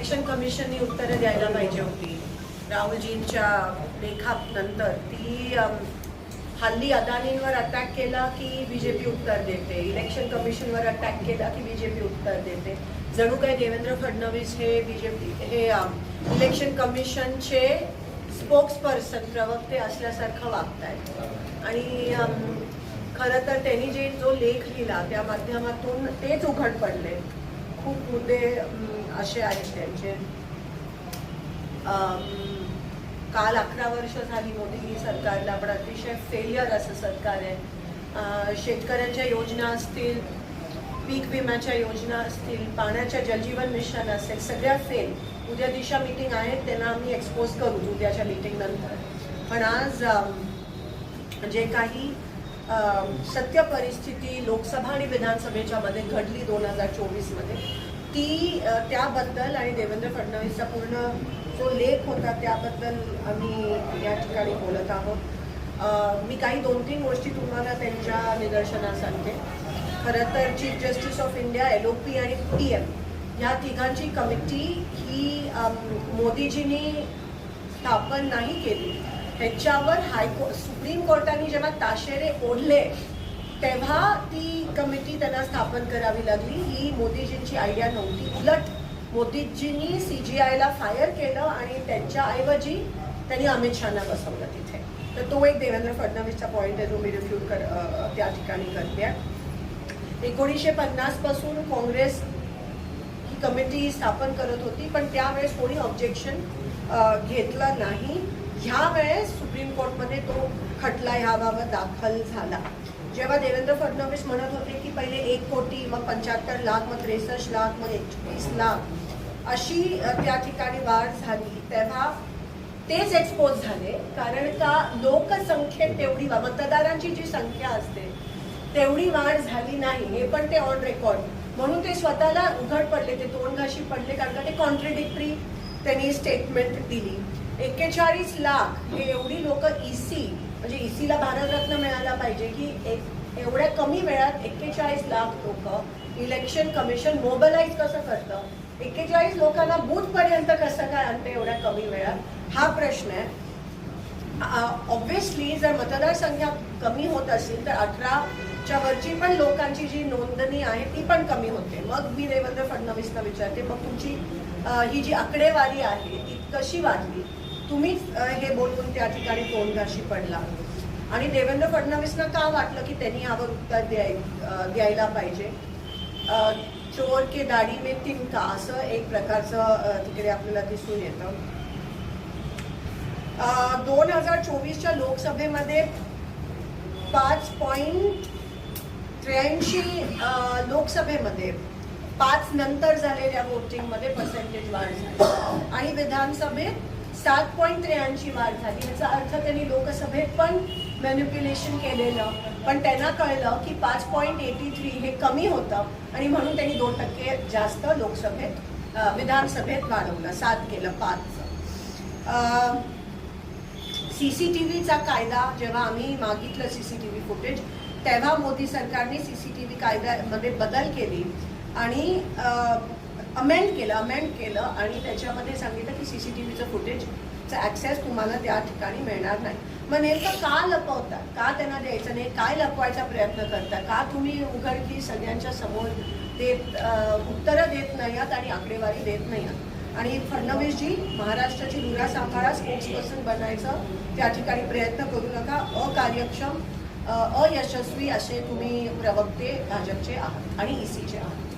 Election कमिशननी उत्तरं द्यायला पाहिजे होती. राहुलजींच्या लेखानंतर ती हल्ली अदानींवर अटॅक केला की बीजेपी उत्तर देते. इलेक्शन कमिशनवर अटॅक केला की बीजेपी उत्तर देते. जणू काही देवेंद्र फडणवीस हे बीजेपी हे इलेक्शन कमिशनचे स्पोक्स पर्सन प्रवक्ते असल्यासारखं वागतायत. आणि खरं तर त्यांनी जे जो लेख लिहिला त्या माध्यमातून तेच उघड पडले. खूप मुद्दे असे आहेत त्यांचे. काल अकरा वर्ष झाली मोदी सरकारला पण अतिशय फेलियर असं सरकार आहे. शेतकऱ्यांच्या योजना असतील पीक विम्याच्या योजना असतील पाण्याच्या जलजीवन मिशन असेल सगळ्या फेल उद्या दिशा मीटिंग आहेत त्यांना आम्ही एक्सपोज करू उद्याच्या मीटिंग नंतर. पण आज जे काही सत्य परिस्थिती लोकसभा आणि विधानसभेच्या मध्ये घडली दोन हजार चोवीसमध्ये. ती त्याबद्दल आणि देवेंद्र फडणवीसचा पूर्ण जो लेख होता त्याबद्दल आम्ही या ठिकाणी बोलत आहोत. मी काही दोन तीन गोष्टी तुम्हाला त्यांच्या निदर्शनास आणते खरं तर chief justice of India L O P आणि पी एम या तिघांची कमिटी ही मोदीजींनी स्थापन नाही केली. ह्याच्यावर हायको सुप्रीम कोर्टाने जेव्हा ताशेरे ओढले तेव्हा ती कमिटी त्यांना स्थापन करावी लागली. ही मोदीजींची आयडिया नव्हती. उलट मोदीजींनी सी जी आयला फायर केलं आणि त्यांच्याऐवजी त्यांनी अमित शहाना बसवलं तिथे. तर तो एक देवेंद्र फडणवीसचा पॉईंट आहे जो मी रिफ्यूट कर त्या ठिकाणी करते. एकोणीसशे पन्नासपासून काँग्रेस ही कमिटी स्थापन करत होती पण त्यावेळेस कोणी ऑब्जेक्शन घेतलं नाही. ह्या वेळेस सुप्रीम कोर्टमध्ये तो खटला ह्याबाबत दाखल झाला. जेव्हा देवेंद्र फडणवीस म्हणत होते की पहिले एक कोटी मग पंच्याहत्तर लाख मग त्रेसष्ट लाख मग एकवीस लाख अशी त्या ठिकाणी वाढ झाली. तेव्हा तेच एक्सपोज झाले. कारण का लोकसंख्येत तेवढी मतदारांची जी संख्या असते तेवढी वाढ झाली नाही. हे पण ते ऑन रेकॉर्ड म्हणून ते स्वतःला उघड पडले ते तोंडघाशी पडले कारण का ते कॉन्ट्रडिक्टरी त्यांनी स्टेटमेंट दिली. एक्केचाळीस लाख हे एवढी लोक ईसी म्हणजे ईसीला भारतरत्न मिळायला पाहिजे की एक एवढ्या कमी वेळात एक्केचाळीस लाख लोक इलेक्शन कमिशन मोबलाईज कसं करतं? एक्केचाळीस लोकांना बूथपर्यंत कसं काय आणतं एवढ्या कमी वेळात? हा प्रश्न आहे. ऑब्व्हियसली जर मतदारसंख्या कमी होत असेल तर अठराच्या वरची पण लोकांची जी नोंदणी आहे ती पण कमी होते. मग मी देवेंद्र फडणवीसना विचारते मग तुमची ही जी आकडेवारी आहे ती कशी वाढली? तुम्हीच हे बोलून त्या ठिकाणी तोंडघाशी पडला. आणि देवेंद्र फडणवीसना का वाटलं की त्यांनी यावर उत्तर द्याय द्यायला पाहिजे? चोर के दाढी मे तिनका असं एक प्रकारचं तिकडे आपल्याला दिसून येतं. दोन हजार चोवीसच्या लोकसभेमध्ये पाच पॉईंट त्र्याऐंशी लोकसभेमध्ये पाच नंतर झालेल्या वोटिंगमध्ये पर्सेंटेज वाढ झाली. आणि विधानसभेत सात पॉईंट त्र्याऐंशी वाढ झाली. याचा अर्थ त्यांनी लोकसभेत पण मॅन्युप्युलेशन केलेलं. पण त्यांना कळलं की पाच पॉईंट एटी थ्री हे कमी होतं आणि म्हणून त्यांनी दोन टक्के जास्त लोकसभेत विधानसभेत वाढवलं. सात केलं पाच. व्हीचा कायदा जेव्हा आम्ही मागितलं C C T V footage तेव्हा मोदी सरकारने सी सी टी व्ही कायद्यामध्ये बदल केली. आणि अमेंड केलं अमेंड केलं आणि त्याच्यामध्ये सांगितलं की सीसीटीव्हीचं फुटेजचा ॲक्सेस तुम्हाला त्या ठिकाणी मिळणार नाही. मग नेमकं का लपवता का त्यांना द्यायचं नाही? काय लपवायचा प्रयत्न करता का तुम्ही उघडकी सगळ्यांच्या समोर देत उत्तरं देत नाही आहात आणि आकडेवारी देत नाही आहात? आणि फडणवीसजी महाराष्ट्राची धुरा सांभाळा स्पोक्सपर्सन बनायचं त्या ठिकाणी प्रयत्न करू नका. अकार्यक्षम अयशस्वी असे तुम्ही प्रवक्ते भाजपचे आहात आणि ईसीचे आहात.